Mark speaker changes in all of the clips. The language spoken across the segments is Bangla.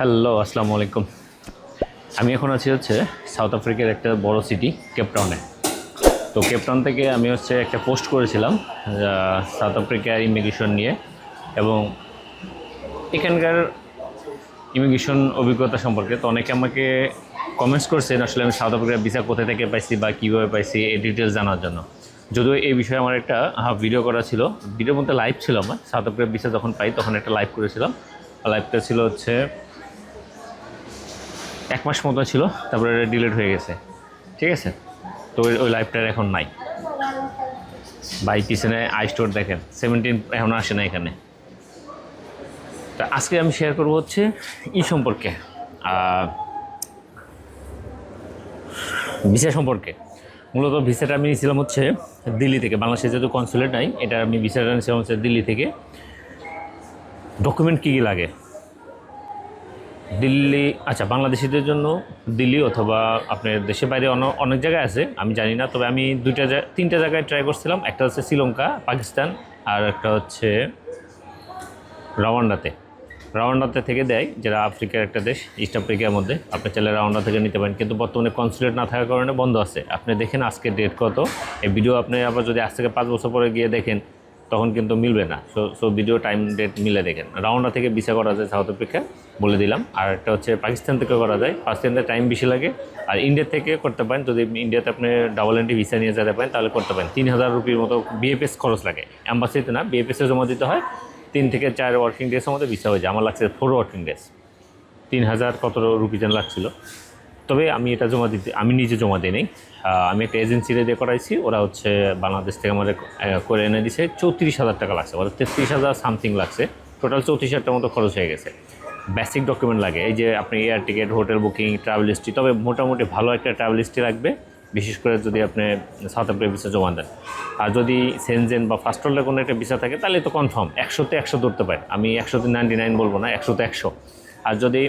Speaker 1: হ্যালো আসসালামু আলাইকুম। আমি এখন আছি হচ্ছে সাউথ আফ্রিকার একটা বড় সিটি কেপটাউনে তো কেপটাউন থেকে আমি হচ্ছে একটা পোস্ট করেছিলাম সাউথ আফ্রিকার ইমিগ্রেশন নিয়ে এবং এখানকার ইমিগ্রেশন অভিজ্ঞতা সম্পর্কে তো অনেকে আমাকে কমেন্টস করছেন আসলে আমি সাউথ আফ্রিকার ভিসা কোথায় থেকে পাইছি বা কীভাবে পাইছি এই ডিটেলস জানার জন্য। যদিও এই বিষয়ে আমার একটা ভিডিও করা ছিল। ভিডিওর মধ্যে লাইভ ছিল আমার। সাউথ আফ্রিকার ভিসা যখন পাই তখন একটা লাইভ করেছিলাম। লাইভটা ছিল হচ্ছে এক মাস মতো ছিল, তারপরে এটা ডিলিট হয়ে গেছে। ঠিক আছে? তো ওই লাইভটার এখন নাই। বাই পিছনে আই স্টোর দেখেন সেভেন্টিন এখন আসে না এখানে। তা আজকে আমি শেয়ার করব হচ্ছে ই সম্পর্কে ভিসা সম্পর্কে। মূলত ভিসাটা আমি নিয়েছিলাম হচ্ছে দিল্লি থেকে, বাংলাদেশে যেহেতু কনসুলেট নাই, এটা আমি ভিসাটা নিয়েছিলাম হচ্ছে দিল্লি থেকে। ডকুমেন্ট কী কী লাগে? দিল্লি আচ্ছা বাংলাদেশিদের জন্য দিল্লি অথবা আপনার দেশের বাইরে অনেক জায়গায় আছে, আমি জানি না, তবে আমি দুইটা তিনটা জায়গায় ট্রাই করছিলাম। একটা হচ্ছে শ্রীলঙ্কা, পাকিস্তান, আর একটা হচ্ছে রাওয়ান্ডাতে। রাওয়ান্ডাতে থেকে দেয়, যেটা আফ্রিকার একটা দেশ ইস্ট আফ্রিকার মধ্যে। আপনি চাইলে রাওয়ান্ডা থেকে নিতে পারেন, কিন্তু বর্তমানে কনসুলেট না থাকার কারণে বন্ধ আছে। আপনি দেখেন আজকে ডেট কত। এই ভিডিও আপনি আবার যদি আজ থেকে পাঁচ বছর পরে গিয়ে দেখেন তখন কিন্তু মিলবে না। So so video time date মিলে দেখেন। রাওয়ান্ডা থেকে ভিসা করা যায় সাউথ আফ্রিকা, বলে দিলাম। আর একটা হচ্ছে পাকিস্তান থেকে করা যায়। পাকিস্তানের টাইম বেশি লাগে। আর ইন্ডিয়া থেকে করতে পারেন। যদি ইন্ডিয়াতে আপনি ডাবল এন্ট্রি ভিসা নিয়ে যেতে পারেন, তাহলে করতে পারেন। তিন হাজার রুপির মতো বিএফএস খরচ লাগে। অ্যাম্বাসিতে না বিএফএসে জমা দিতে হয়। তিন থেকে চার ওয়ার্কিং ডেজের মধ্যে ভিসা হয়ে যায়। আমার লাগছে ফোর ওয়ার্কিং ডেজ তিন হাজার কত রুপি যেন লাগছিল। তবে আমি এটা জমা দিতে, আমি নিজে জমা দিই নাই। আমি একটা এজেন্সিতে দিয়ে করাইছি ওরা হচ্ছে বাংলাদেশ থেকে আমাদের করে এনে দিছে। চৌত্রিশ হাজার টাকা লাগছে ওদের তেত্রিশ হাজার সামথিং লাগছে। টোটাল চৌত্রিশ হাজার মতো খরচ হয়ে গেছে। বেসিক ডকুমেন্ট লাগে, এই যে আপনি air ticket hotel booking travel history তবে মোটামুটি ভালো একটা ট্রাভেল হিস্ট্রি লাগবে। বিশেষ করে যদি আপনি সাউথ আফ্রিকা ভিসা জমা দেন। আর যদি সেনজেন বা ফার্স্ট ওয়ার্ল্ডের কোনো একটা ভিসা থাকে, তাহলে তো কনফার্ম একশোতে একশো ধরতে পারেন। আমি একশোতে নাইনটি নাইন বলব না, একশোতে একশো। আর যদি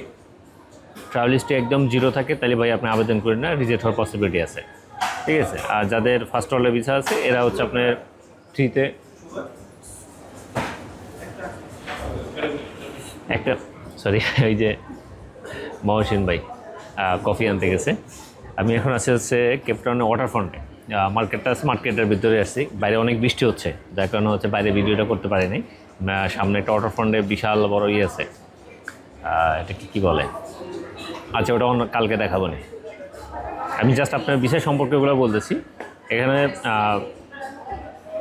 Speaker 1: ট্রাভেল হিস্ট্রি একদম জিরো থাকে, তাহলে ভাই আপনি আবেদন করেন না রিজেক্ট হওয়ার পসিবিলিটি আছে। ঠিক আছে? আর যাদের ফার্স্ট ওয়ার্ল্ডের ভিসা আছে, এরা হচ্ছে আপনার ফ্রিতে একটা সরি ওই যে মহসিন ভাই কফি আনতে গেছে। আমি এখন আছি হচ্ছে কেপটাউনের ওয়াটার ফ্রন্টে মার্কেটটা আছে মার্কেটের ভিতরে আসছি বাইরে অনেক বৃষ্টি হচ্ছে, যার কারণে হচ্ছে বাইরে ভিডিওটা করতে পারিনি। সামনে একটা ওয়াটার ফ্রন্টে বিশাল বড় ইয়ে আছে। এটা কী বলে? আচ্ছা ওটা অন্য কালকে দেখাবো নি। আমি জাস্ট আপনার বিষয় সম্পর্কেগুলো বলতেছি। এখানে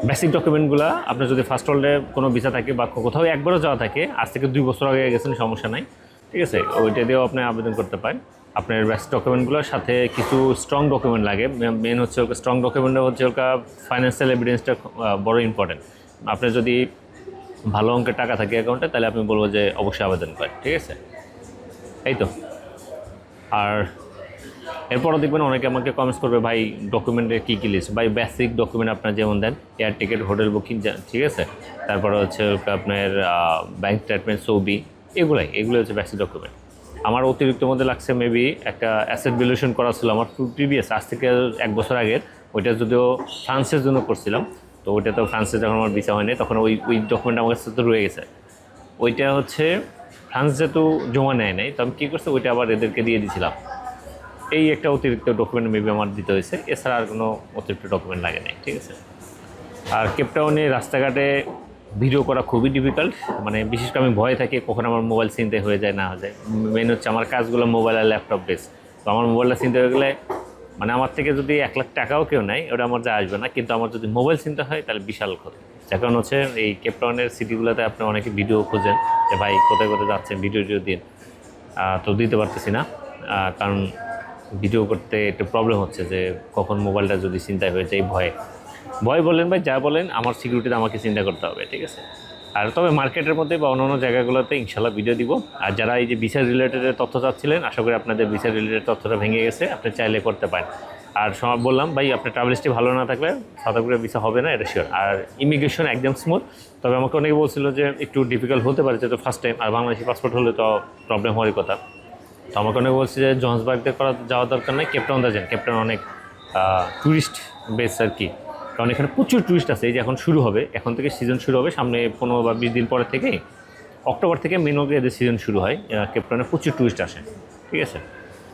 Speaker 1: বেসিক ডকুমেন্টগুলো আপনার যদি ফার্স্ট ওয়ার্ল্ডে কোনো ভিসা থাকে বা কোথাও একবারও যাওয়া থাকে, আজ থেকে দুই বছর আগে গেছেন, সমস্যা নাই। ঠিক আছে? ওইটা দিয়েও আপনি আবেদন করতে পারেন। আপনার বেসিক ডকুমেন্টগুলোর সাথে কিছু স্ট্রং ডকুমেন্ট লাগে। মেন হচ্ছে ওকে স্ট্রং ডকুমেন্ট হচ্ছে ওটা ফাইন্যান্সিয়াল এভিডেন্সটা বড় ইম্পর্টেন্ট আপনার যদি ভালো অঙ্কের টাকা থাকে অ্যাকাউন্টে তাহলে আমি বলব যে অবশ্যই আবেদন করেন। ঠিক আছে? এই তো। আর এরপরও দেখবেন অনেকে আমাকে কমেন্টস করবে, ভাই ডকুমেন্টে কী কী লিস্ট ভাই বেসিক ডকুমেন্ট আপনার যেমন দেন এয়ার টিকিট হোটেল বুকিং ঠিক আছে? তারপরে হচ্ছে আপনার ব্যাঙ্ক স্টেটমেন্ট ছবি, এগুলাই এগুলো হচ্ছে বেসিক ডকুমেন্ট আমার অতিরিক্ত মধ্যে লাগছে মেবি একটা অ্যাসেট ভ্যালুয়েশন করা ছিল আমার প্রিভিয়াস আজ থেকে এক বছর আগের, ওইটা যদিও ফ্রান্সের জন্য করছিলাম, তো ওইটা তো ফ্রান্সে যখন আমার ভিসা হয়নি, তখন ওই ওই ডকুমেন্ট আমার কাছে তো রয়ে গেছে। ওইটা হচ্ছে ফ্রান্স যেহেতু জমা নেয় নাই, তো আমি কী করছি, ওইটা আবার এদেরকে দিয়ে দিয়েছিলাম এই একটা অতিরিক্ত ডকুমেন্ট মেবি আমার দিতে হয়েছে, এছাড়া আর কোনো অতিরিক্ত ডকুমেন্ট লাগে নাই, ঠিক আছে? আর কেপটাউনে রাস্তাঘাটে ভিডিও করা খুবই ডিফিকাল্ট মানে বিশেষ করে আমি ভয়ে থাকি, কখন আমার মোবাইল চিনতে হয়ে যায়, না হয়ে যায়। মেন হচ্ছে আমার কাজগুলো মোবাইল আর ল্যাপটপ বেস তো আমার মোবাইলটা চিনতে হয়ে গেলে মানে আমার থেকে যদি এক লাখ টাকাও কেউ নেয়, ওটা আমার যা আসবে না। কিন্তু আমার যদি মোবাইল চিনতে হয়, তাহলে বিশাল ক্ষতি। যার কারণ হচ্ছে এই কেপটাউনের সিটিগুলোতে আপনি অনেকে ভিডিও খুঁজেন যে, ভাই, কোথায় কোথায় যাচ্ছেন ভিডিও টিডিও দিন। তো দিতে পারতেছি না। কারণ ভিডিও করতে একটু প্রবলেম হচ্ছে যে, কখন মোবাইলটা যদি চিন্তায় হয়ে যায়, ভয়ে। ভয় বলেন ভাই, যা বলেন, আমার সিকিউরিটিতে আমাকে চিন্তা করতে হবে, ঠিক আছে? আর তবে মার্কেটের মধ্যে বা অন্যান্য জায়গাগুলোতে ইনশাল্লাহ ভিডিও দিব। আর যারা এই যে বিচার রিলেটেড তথ্য চাচ্ছিলেন, আশা করি আপনাদের বিচার রিলেটেড তথ্যটা ভেঙে গেছে, আপনি চাইলে করতে পারেন। আর সব বললাম, ভাই, আপনার ট্রাভেল হিস্ট্রি ভালো না থাকলে সাউথ আফ্রিকা ভিসা হবে না, এটা শিওর আর ইমিগ্রেশন একদম স্মুথ তবে আমাকে অনেকে বলছিল যে একটু ডিফিকাল্ট হতে পারে যেহেতু ফার্স্ট টাইম আর বাংলাদেশি পাসপোর্ট হলে তো প্রবলেম হওয়ারই কথা। তো আমাকে অনেকে বলছে যে জন্সবার্গতে করা যাওয়া দরকার নেই কেপটাউন যান। কেপটাউন অনেক ট্যুরিস্ট বেস আর কি। কারণ এখানে প্রচুর ট্যুরিস্ট আছে, এই যে এখন শুরু হবে, এখন থেকে সিজন শুরু হবে, সামনে পনেরো বা বিশ দিন পরে থেকেই অক্টোবর থেকে মেনকে এদের সিজন শুরু হয় কেপটাউনে প্রচুর টুরিস্ট আসে। ঠিক আছে?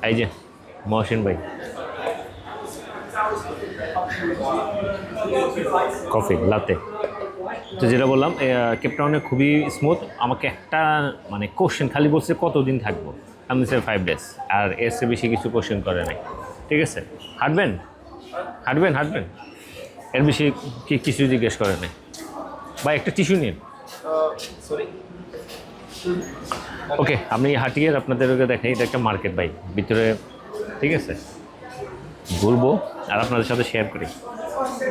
Speaker 1: এই যে মহসিন ভাই। Coffee, latte. তো যেটা বললাম কেপটাউনে খুবই স্মুথ আমাকে একটা মানে কোশ্চেন খালি বলছে, কতদিন থাকব? আমি স্যার ফাইভ ডেজ আর এর চেয়ে বেশি কিছু কোশ্চেন করে নাই। ঠিক আছে? হাঁটবেন? হাঁটবেন হাঁটবেন? এর বেশি কি কিছু জিজ্ঞেস করে নাই? বা একটা টিস্যু নিন। ওকে আমি হাঁটিয়ে আপনাদেরকে দেখাই, এটা একটা মার্কেট ভাই। ভিতরে, ঠিক আছে? ঘুরবো আর আপনাদের সাথে শেয়ার করি।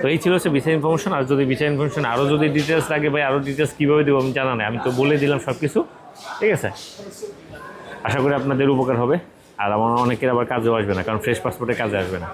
Speaker 1: তো এই ছিল হচ্ছে ভিসা ইনফরমেশন আর যদি ভিসা ইনফরমেশন আরও যদি ডিটেলস লাগে ভাই আরও ডিটেলস কীভাবে দেবো আমি জানা নেই। আমি তো বলে দিলাম সব কিছু ঠিক আছে? আশা করি আপনাদের উপকার হবে, আর আমার অনেকের আবার কাজেও আসবে না, কারণ ফ্রেশ পাসপোর্টে কাজে আসবে না।